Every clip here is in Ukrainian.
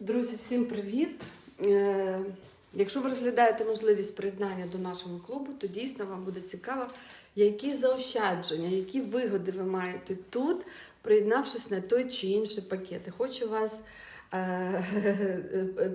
Друзі, всім привіт! Е, Якщо ви розглядаєте можливість приєднання до нашого клубу, то дійсно вам буде цікаво, які заощадження, які вигоди ви маєте тут, приєднавшись на той чи інший пакет. І Хочу вас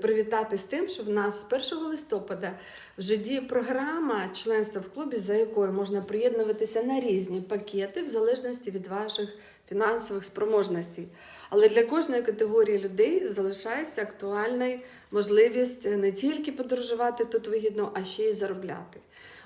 привітати з тим, що в нас з 1 листопада вже діє програма членства в клубі, за якою можна приєднуватися на різні пакети в залежності від ваших фінансових спроможностей. Але для кожної категорії людей залишається актуальна можливість не тільки подорожувати тут вигідно, а ще й заробляти.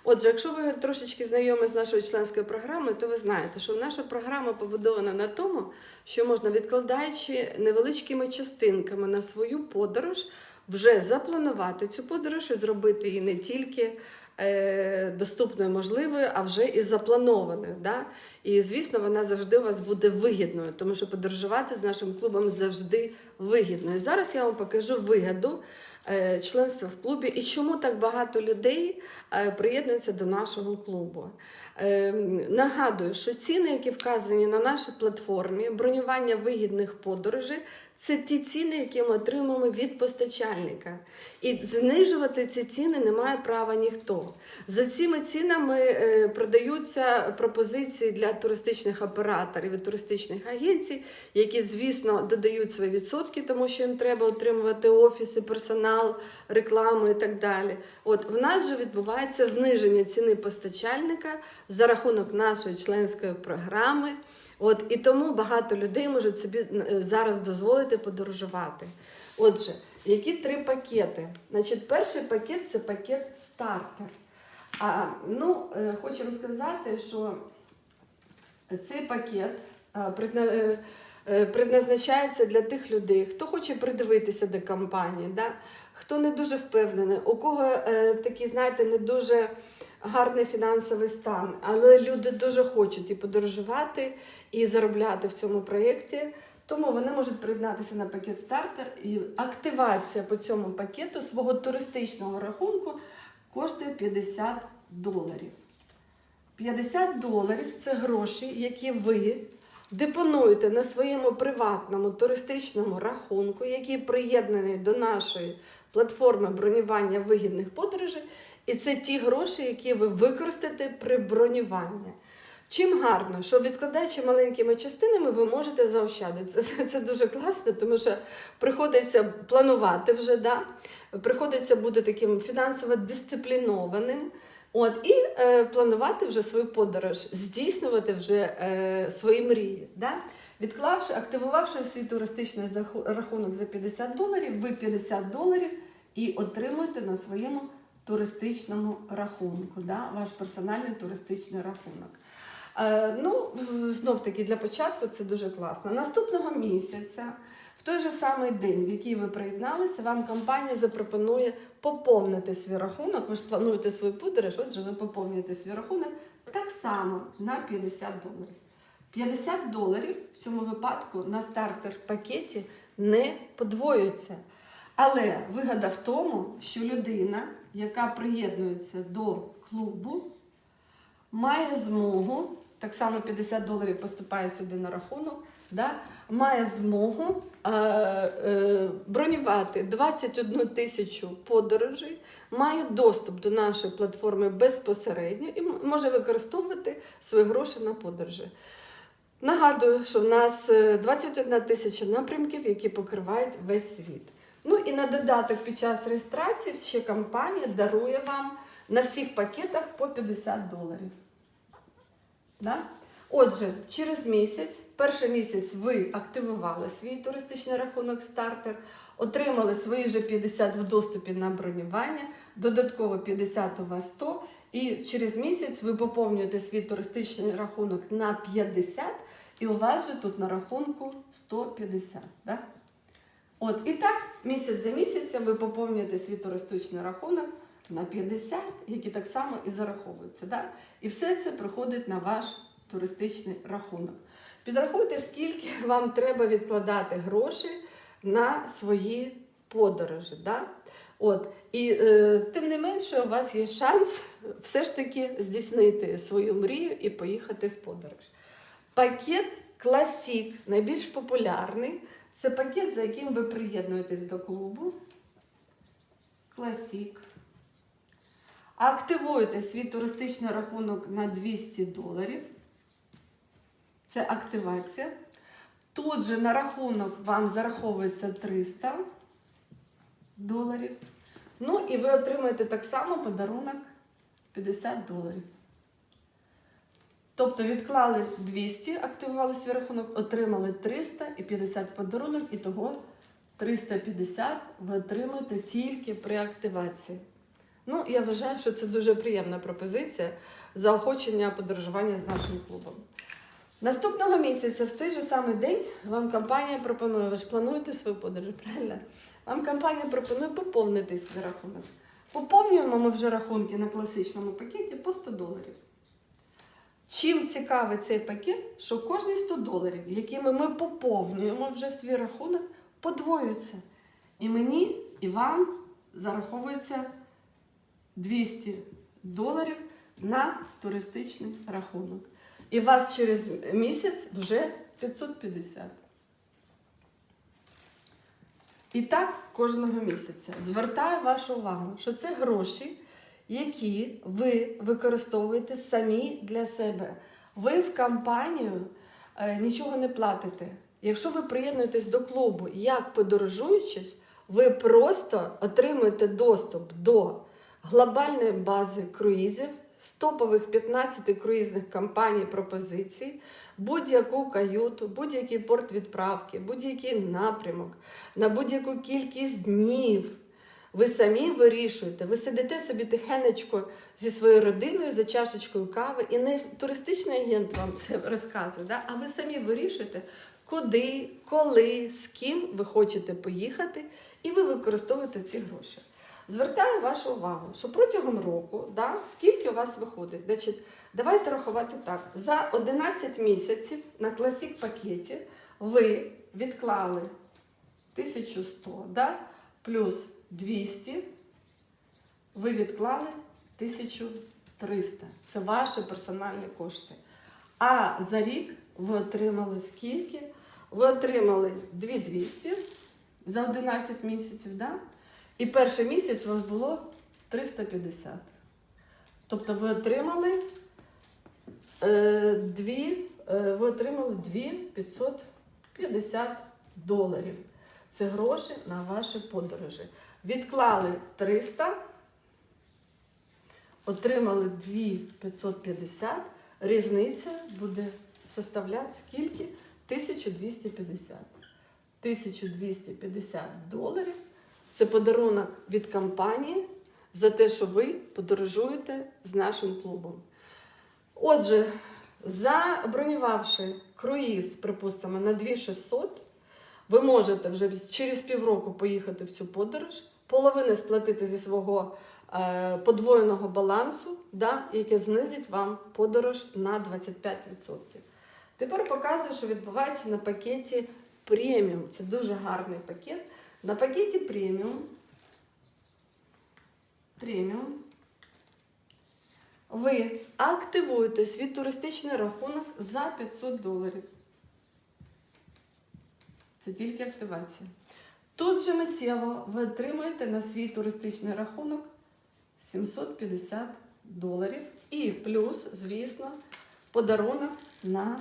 Отже, якщо ви трошечки знайомі з нашою членською програмою, то ви знаєте, що наша програма побудована на тому, що можна, відкладаючи невеличкими частинками на свою подорож, вже запланувати цю подорож і зробити її не тільки е, доступною, можливою, а вже і запланованою. Да? І звісно, вона завжди у вас буде вигідною, тому що подорожувати з нашим клубом завжди вигідно. І зараз я вам покажу вигоду е, членства в клубі і чому так багато людей е, приєднуються до нашого клубу. Е, Нагадую, що ціни, які вказані на нашій платформі, бронювання вигідних подорожей. Це ті ціни, які ми отримуємо від постачальника. І знижувати ці ціни не має права ніхто. За цими цінами е, продаються пропозиції для туристичних операторів і туристичних агенцій, які, звісно, додають свої відсотки, тому що їм треба отримувати офіси, персонал, рекламу і так далі. От в нас же відбувається зниження ціни постачальника за рахунок нашої членської програми. От і тому багато людей можуть собі е, зараз дозволити подорожувати. Отже, які три пакети? Значить, перший пакет це пакет стартер. А, ну, е, хочемо сказати, що цей пакет е, предна- предназначається для тих людей, хто хоче придивитися до компанії, да? хто не дуже впевнений, у кого такий, знаєте, не дуже гарний фінансовий стан, але люди дуже хочуть і подорожувати, і заробляти в цьому проєкті. Тому вони можуть приєднатися на пакет стартер, і активація по цьому пакету свого туристичного рахунку коштує 50 доларів. 50 доларів це гроші, які ви депонуєте на своєму приватному туристичному рахунку, який приєднаний до нашої платформи бронювання вигідних подорожей. І це ті гроші, які ви використаєте при бронюванні. Чим гарно, що відкладаючи маленькими частинами, ви можете заощадити. Це, це дуже класно, тому що приходиться планувати вже, да? приходиться бути таким фінансово дисциплінованим. От, і е, планувати вже свою подорож, здійснювати вже е, свої мрії. Да? Відклавши, активувавши свій туристичний рахунок за 50 доларів, ви 50 доларів і отримуєте на своєму туристичному рахунку, да? ваш персональний туристичний рахунок. Е, ну, знов таки для початку це дуже класно. Наступного місяця, в той же самий день, в який ви приєдналися, вам компанія запропонує поповнити свій рахунок. Ви ж плануєте свою подорож, отже, ви поповнюєте свій рахунок так само на 50 доларів. 50 доларів в цьому випадку на стартер пакеті не подвоюється. Але вигода в тому, що людина, яка приєднується до клубу, має змогу, так само 50 доларів поступає сюди на рахунок, да, має змогу е, е, бронювати 21 тисячу подорожей, має доступ до нашої платформи безпосередньо і може використовувати свої гроші на подорожі. Нагадую, що в нас е, 21 тисяча напрямків, які покривають весь світ. Ну і на додаток під час реєстрації ще компанія дарує вам на всіх пакетах по 50 доларів. Да? Отже, через місяць, перший місяць ви активували свій туристичний рахунок стартер, отримали свої же 50 в доступі на бронювання, додатково 50 у вас 100, і через місяць ви поповнюєте свій туристичний рахунок на 50, і у вас же тут на рахунку 150. Да? От, і так, місяць за місяцем ви поповнюєте свій туристичний рахунок на 50, які так само і зараховуються. Да? І все це приходить на ваш туристичний рахунок. Підрахуйте, скільки вам треба відкладати грошей на свої подорожі. Да? От. І е, тим не менше, у вас є шанс все ж таки здійснити свою мрію і поїхати в подорож. Пакет Classic, найбільш популярний, Це пакет, за яким ви приєднуєтесь до клубу. Класік. Активуєте свій туристичний рахунок на 200 доларів. Це активація. Тут же на рахунок вам зараховується 300 доларів. Ну і ви отримаєте так само подарунок 50 доларів. Тобто відклали 200, активували свій рахунок, отримали 300 і 50 в подарунок, і того 350 ви отримаєте тільки при активації. Ну, я вважаю, що це дуже приємна пропозиція заохочення подорожування з нашим клубом. Наступного місяця, в той же самий день, вам компанія пропонує, ви ж плануєте свою подорож, правильно? Вам компанія пропонує поповнити свій рахунок. Поповнюємо ми вже рахунки на класичному пакеті по 100 доларів. Чим цікавий цей пакет, що кожні 100 доларів, якими ми поповнюємо вже свій рахунок, подвоюються. І мені, і вам зараховується 200 доларів на туристичний рахунок. І вас через місяць вже 550. І так кожного місяця. Звертаю вашу увагу, що це гроші, які ви використовуєте самі для себе. Ви в компанію е, нічого не платите. Якщо ви приєднуєтесь до клубу як подорожуючись, ви просто отримуєте доступ до глобальної бази круїзів, з топових 15 круїзних компаній пропозицій, будь-яку каюту, будь-який порт відправки, будь-який напрямок, на будь-яку кількість днів. Ви самі вирішуєте, ви сидите собі тихенечко зі своєю родиною за чашечкою кави, і не туристичний агент вам це розказує, да? а ви самі вирішуєте, куди, коли, з ким ви хочете поїхати, і ви використовуєте ці гроші. Звертаю вашу увагу, що протягом року, да, скільки у вас виходить? Значить, давайте рахувати так. За 11 місяців на класік пакеті ви відклали 1100, да, плюс 200, ви відклали 1300. Це ваші персональні кошти. А за рік ви отримали скільки? Ви отримали 2200 за 11 місяців, да? І перший місяць у вас було 350. Тобто ви отримали е, дві, е, ви отримали 2550 доларів. Це гроші на ваші подорожі. Відклали 300, отримали 2550. Різниця буде составляти скільки? 1250. 1250 доларів. Це подарунок від компанії за те, що ви подорожуєте з нашим клубом. Отже, забронювавши круїз, припустимо, на 2600, ви можете вже через півроку поїхати в цю подорож, половину сплатити зі свого е, подвоєного балансу, да, яке знизить вам подорож на 25%. Тепер показую, що відбувається на пакеті преміум. Це дуже гарний пакет. На пакеті преміум. Преміум. Ви активуєте свій туристичний рахунок за 500 доларів. Це тільки активація. Тут же миттєво ви отримуєте на свій туристичний рахунок 750 доларів. І плюс, звісно, подарунок на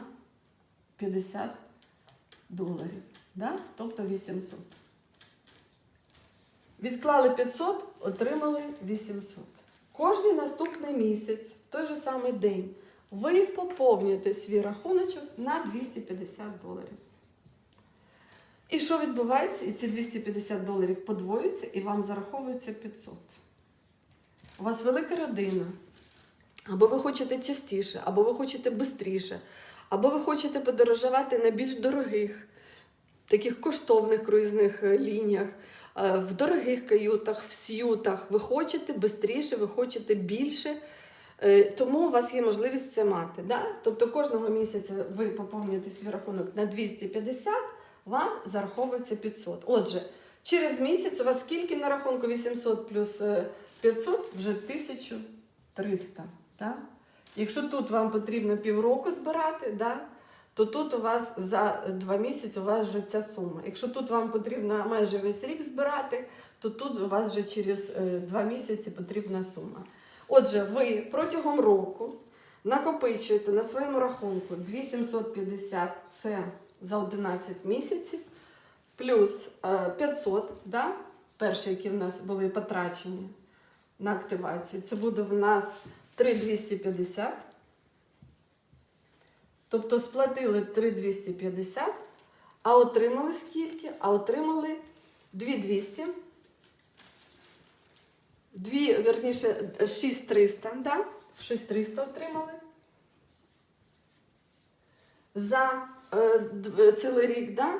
50 доларів. Да? Тобто 800. Відклали 500, отримали 800. Кожний наступний місяць, в той же самий день, ви поповнюєте свій рахуночок на 250 доларів. І що відбувається? І ці 250 доларів подвоюються і вам зараховується 500. У вас велика родина. Або ви хочете частіше, або ви хочете швидше, або ви хочете подорожувати на більш дорогих, таких коштовних круїзних е, лініях, е, в дорогих каютах, в сютах. Ви хочете швидше, ви хочете більше. Е, Тому у вас є можливість це мати. Да? Тобто кожного місяця ви поповнюєте свій рахунок на 250, вам зараховується 500. Отже, через місяць у вас скільки на рахунку 800 плюс е, 500 вже 1300. Да? Якщо тут вам потрібно півроку збирати, да? то тут у вас за два місяці у вас вже ця сума. Якщо тут вам потрібно майже весь рік збирати, то тут у вас вже через е, два місяці потрібна сума. Отже, ви протягом року накопичуєте на своєму рахунку 2750 це за 11 місяців, плюс е, 500, да? перші, які в нас були потрачені на активацію, це буде в нас 3250. Тобто сплатили 3250, а отримали скільки? А отримали 2200. Дві, верніше, 6300, да? 6300 отримали. За е, цілий рік, да?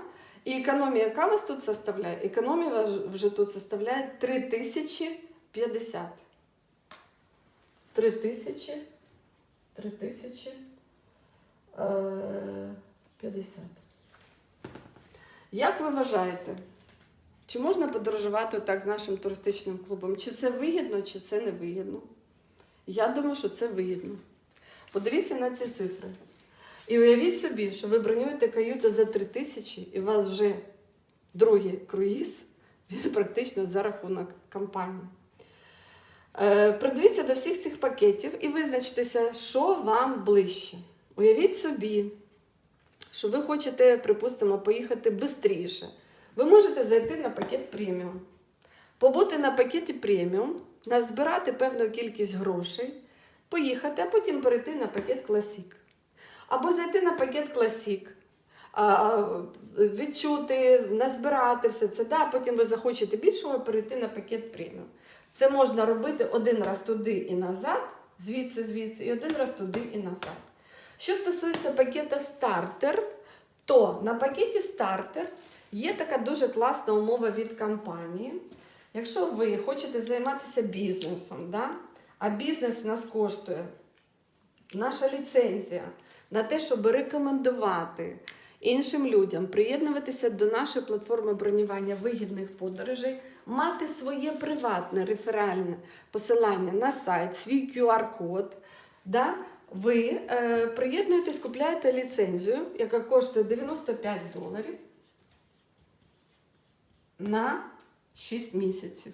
І економія, яка вас тут составляє? Економія вас вже тут составляє 3050. 3000. 3000. Е, 50. Як ви вважаєте, чи можна подорожувати отак з нашим туристичним клубом? Чи це вигідно, чи це не вигідно? Я думаю, що це вигідно. Подивіться на ці цифри. І уявіть собі, що ви бронюєте каюту за 3 тисячі, і у вас вже другий круїз, він практично за рахунок компанії. Е, Придивіться до всіх цих пакетів і визначтеся, що вам ближче. Уявіть собі, що ви хочете, припустимо, поїхати швидше. Ви можете зайти на пакет преміум, побути на пакеті преміум, назбирати певну кількість грошей, поїхати, а потім перейти на пакет класік. Або зайти на пакет класік, відчути, назбирати все це, да, потім ви захочете більшого перейти на пакет преміум. Це можна робити один раз туди і назад, звідси, звідси, і один раз туди і назад. Що стосується пакета стартер, то на пакеті стартер є така дуже класна умова від компанії. Якщо ви хочете займатися бізнесом, да? а бізнес в нас коштує наша ліцензія на те, щоб рекомендувати іншим людям приєднуватися до нашої платформи бронювання вигідних подорожей, мати своє приватне реферальне посилання на сайт, свій QR-код. Да? Ви е, приєднуєтесь, купляєте ліцензію, яка коштує 95 доларів на 6 місяців.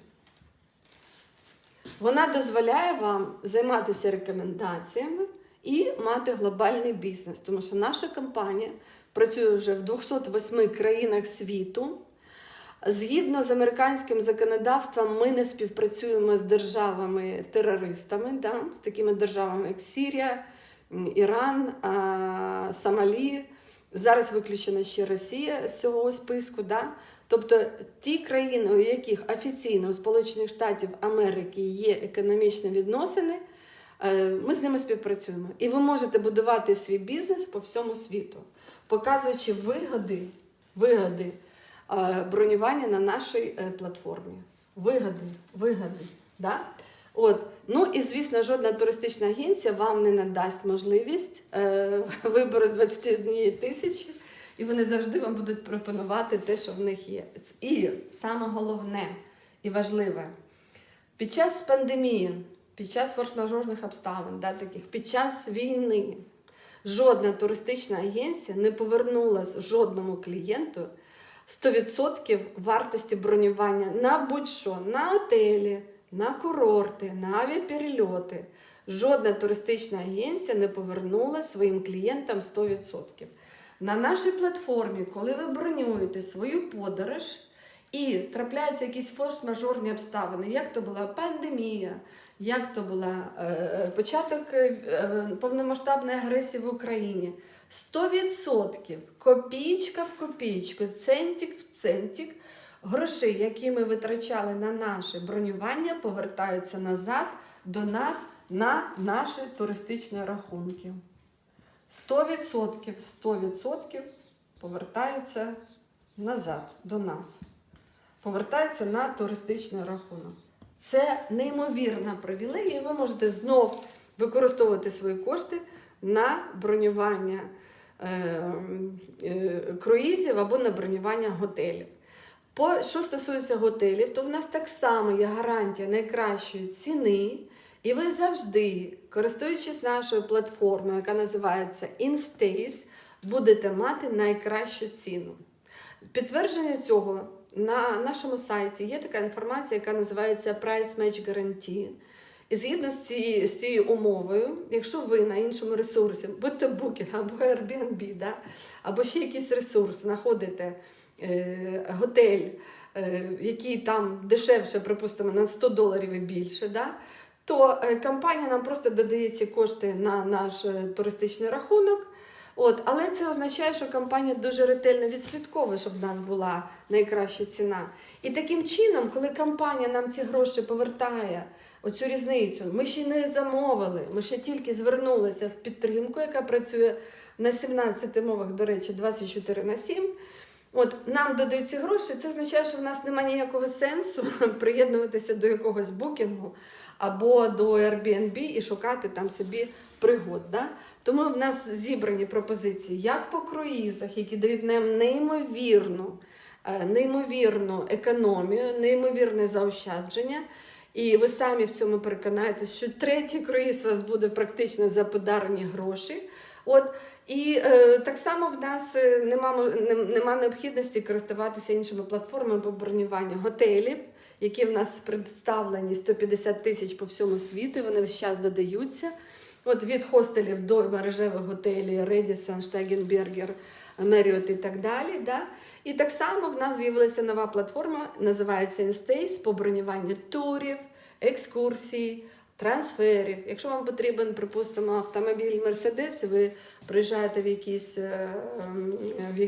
Вона дозволяє вам займатися рекомендаціями і мати глобальний бізнес, тому що наша компанія працює вже в 208 країнах світу. Згідно з американським законодавством, ми не співпрацюємо з державами-терористами, да? з такими державами, як Сірія, Іран, Сомалі. Зараз виключена ще Росія з цього списку. Да? Тобто ті країни, у яких офіційно у Сполучених Штатів Америки є економічні відносини, ми з ними співпрацюємо. І ви можете будувати свій бізнес по всьому світу, показуючи вигоди, вигоди е, бронювання на нашій е, платформі. Вигоди, вигоди. Да? От. Ну і звісно, жодна туристична агенція вам не надасть можливість е, вибору з 21 тисячі, і вони завжди вам будуть пропонувати те, що в них є. І саме головне і важливе, під час пандемії, під час форс-мажорних обставин, да, таких, під час війни, жодна туристична агенція не повернула жодному клієнту 100% вартості бронювання на будь-що, на готелі, на курорти, на авіаперельоти. Жодна туристична агенція не повернула своїм клієнтам 100%. На нашій платформі, коли ви бронюєте свою подорож і трапляються якісь форс-мажорні обставини, як то була пандемія, як то була е, початок е, е, повномасштабної агресії в Україні, 100% копійка в копійку, центик в центик, грошей, які ми витрачали на наше бронювання, повертаються назад до нас на наші туристичні рахунки. 100%, 100% повертаються назад до нас. Повертаються на туристичний рахунок. Це неймовірна привілегія. Ви можете знов використовувати свої кошти на бронювання е, е, круїзів або на бронювання готелів. По, що стосується готелів, то в нас так само є гарантія найкращої ціни, і ви завжди, користуючись нашою платформою, яка називається InStays, будете мати найкращу ціну. Підтвердження цього на нашому сайті є така інформація, яка називається Price Match Guarantee. І згідно з цією, з цією умовою, якщо ви на іншому ресурсі, будь то Booking або Airbnb, да, або ще якийсь ресурс, знаходите е, готель, е, який там дешевше, припустимо, на 100 доларів і більше, да, то е, компанія нам просто додає ці кошти на наш е, туристичний рахунок. От, але це означає, що компанія дуже ретельно відслідковує, щоб в нас була найкраща ціна. І таким чином, коли компанія нам ці гроші повертає, оцю різницю, ми ще не замовили, ми ще тільки звернулися в підтримку, яка працює на 17 мовах, до речі, 24 на 7. От нам додають ці гроші, це означає, що в нас немає ніякого сенсу приєднуватися до якогось букінгу або до Airbnb і шукати там собі пригод. Да? Тому в нас зібрані пропозиції як по круїзах, які дають нам неймовірну, е, неймовірну економію, неймовірне заощадження. І ви самі в цьому переконаєтесь, що третій круїз у вас буде практично за подарені гроші. От і е, так само в нас е, нема, нема необхідності користуватися іншими платформами по бронюванню готелів, які в нас представлені 150 тисяч по всьому світу. і Вони весь час додаються. От від хостелів до мережевих готелів, Редісон, Штегенбергер, Меріот і так далі. Да? І так само в нас з'явилася нова платформа, називається InStays по бронюванню турів, екскурсій, трансферів. Якщо вам потрібен, припустимо, автомобіль Мерседес, ви приїжджаєте в, якийсь, е, ем,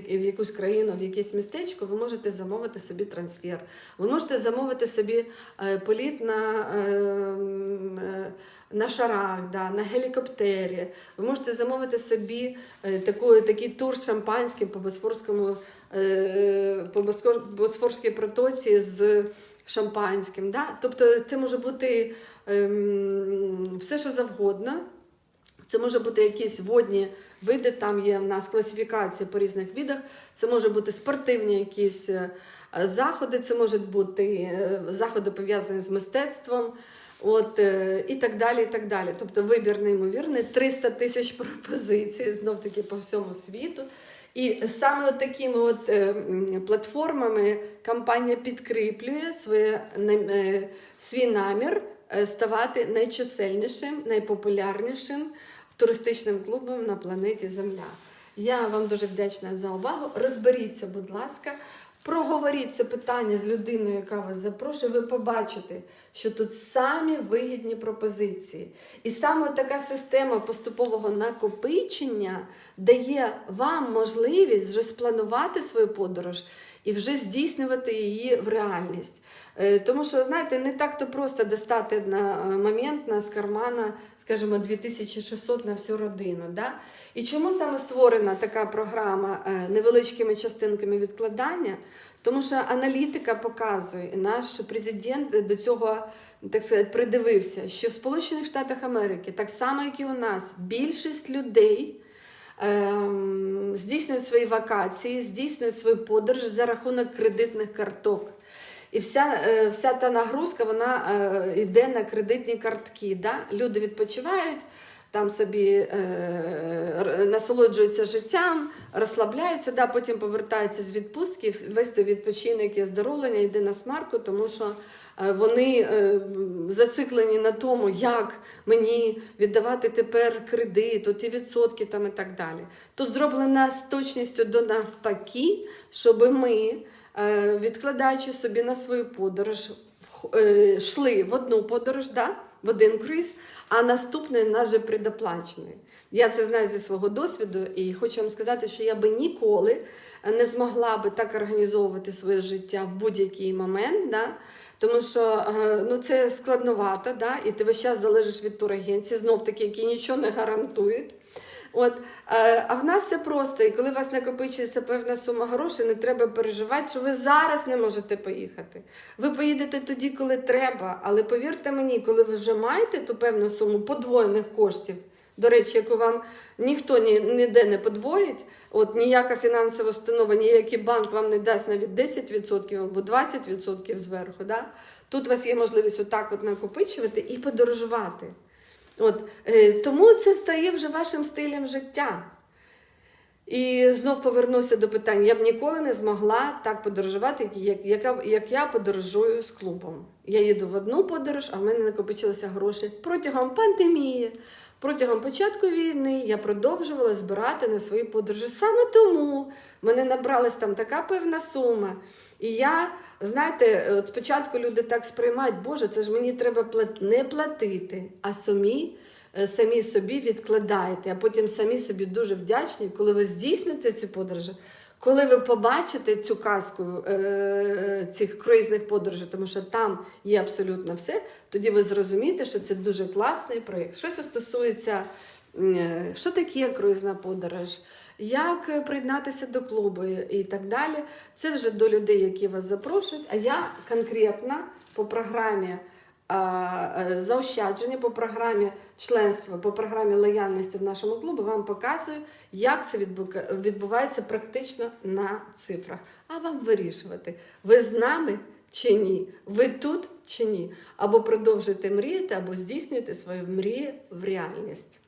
в якусь країну, в якесь містечко, ви можете замовити собі трансфер. Ви можете замовити собі е, політ на, е, м, е, на шарах, да, на гелікоптері. Ви можете замовити собі таку, такий тур шампанським по Босфорському по Босфорській протоці з шампанським. Да? Тобто це може бути ем, все, що завгодно. Це може бути якісь водні види, там є в нас класифікація по різних видах. Це може бути спортивні якісь е, заходи, це можуть бути е, заходи пов'язані з мистецтвом. От, е, і так далі, і так далі. Тобто вибір неймовірний, 300 тисяч пропозицій, знов таки по всьому світу. І саме от такими от, е, платформами компанія підкріплює своє, е, свій намір е, ставати найчисельнішим, найпопулярнішим туристичним клубом на планеті Земля. Я вам дуже вдячна за увагу. Розберіться, будь ласка, проговоріть це питання з людиною, яка вас запрошує. Ви побачите, що тут самі вигідні пропозиції. І саме така система поступового накопичення дає вам можливість вже спланувати свою подорож і вже здійснювати її в реальність. Е, Тому що, знаєте, не так-то просто достати на е, момент з кармана, скажімо, 2600 на всю родину. Да? І чому саме створена така програма е, невеличкими частинками відкладання? Тому що аналітика показує, і наш президент до цього так сказати, придивився, що в Сполучених Штатах Америки, так само як і у нас, більшість людей здійснюють свої вакації, здійснюють свою подорож за рахунок кредитних карток. І вся, е, вся та нагрузка вона е, йде на кредитні картки. Да? Люди відпочивають, там собі е, насолоджуються життям, розслабляються, да? потім повертаються з відпустки, весь той відпочинок і оздоровлення йде на смарку, тому що е, вони е, зациклені на тому, як мені віддавати тепер кредит, оті відсотки там і так далі. Тут зроблено з точністю до навпаки, щоб ми е, відкладаючи собі на свою подорож, е, йшли в одну подорож, да? в один круїз, а наступний нас же предоплачений. Я це знаю зі свого досвіду, і хочу вам сказати, що я би ніколи не змогла би так організовувати своє життя в будь-який момент. Да? Тому що е, ну, це складновато, да? і ти весь час залежиш від турагенції, знов таки, які нічого не гарантують. От, е, а в нас все просто, і коли у вас накопичується певна сума грошей, не треба переживати, що ви зараз не можете поїхати. Ви поїдете тоді, коли треба, але повірте мені, коли ви вже маєте ту певну суму подвоєних коштів, до речі, яку вам ніхто ні, ніде не подвоїть, от ніяка фінансова установа, ніякий банк вам не дасть навіть 10% або 20% зверху. Да? Тут у вас є можливість отак от накопичувати і подорожувати. От, е, тому це стає вже вашим стилем життя. І знов повернуся до питань. Я б ніколи не змогла так подорожувати, як, як, як я подорожую з клубом. Я їду в одну подорож, а в мене накопичилися гроші протягом пандемії. Протягом початку війни я продовжувала збирати на свої подорожі. Саме тому мене набралась там така певна сума. І я, знаєте, от спочатку люди так сприймають, Боже, це ж мені треба не платити, а самі, е, самі собі відкладаєте, а потім самі собі дуже вдячні, коли ви здійсните ці подорожі, коли ви побачите цю казку е, цих круїзних подорожей, тому що там є абсолютно все, тоді ви зрозумієте, що це дуже класний проєкт. Що стосується, е, що таке круїзна подорож, як е, приєднатися до клубу і так далі. Це вже до людей, які вас запрошують. А я конкретно по програмі е, заощадження, по програмі членства, по програмі лояльності в нашому клубу вам показую, як це відбувається практично на цифрах. А вам вирішувати, ви з нами чи ні, ви тут чи ні. Або продовжуєте мріяти, або здійснюєте свої мрії в реальність.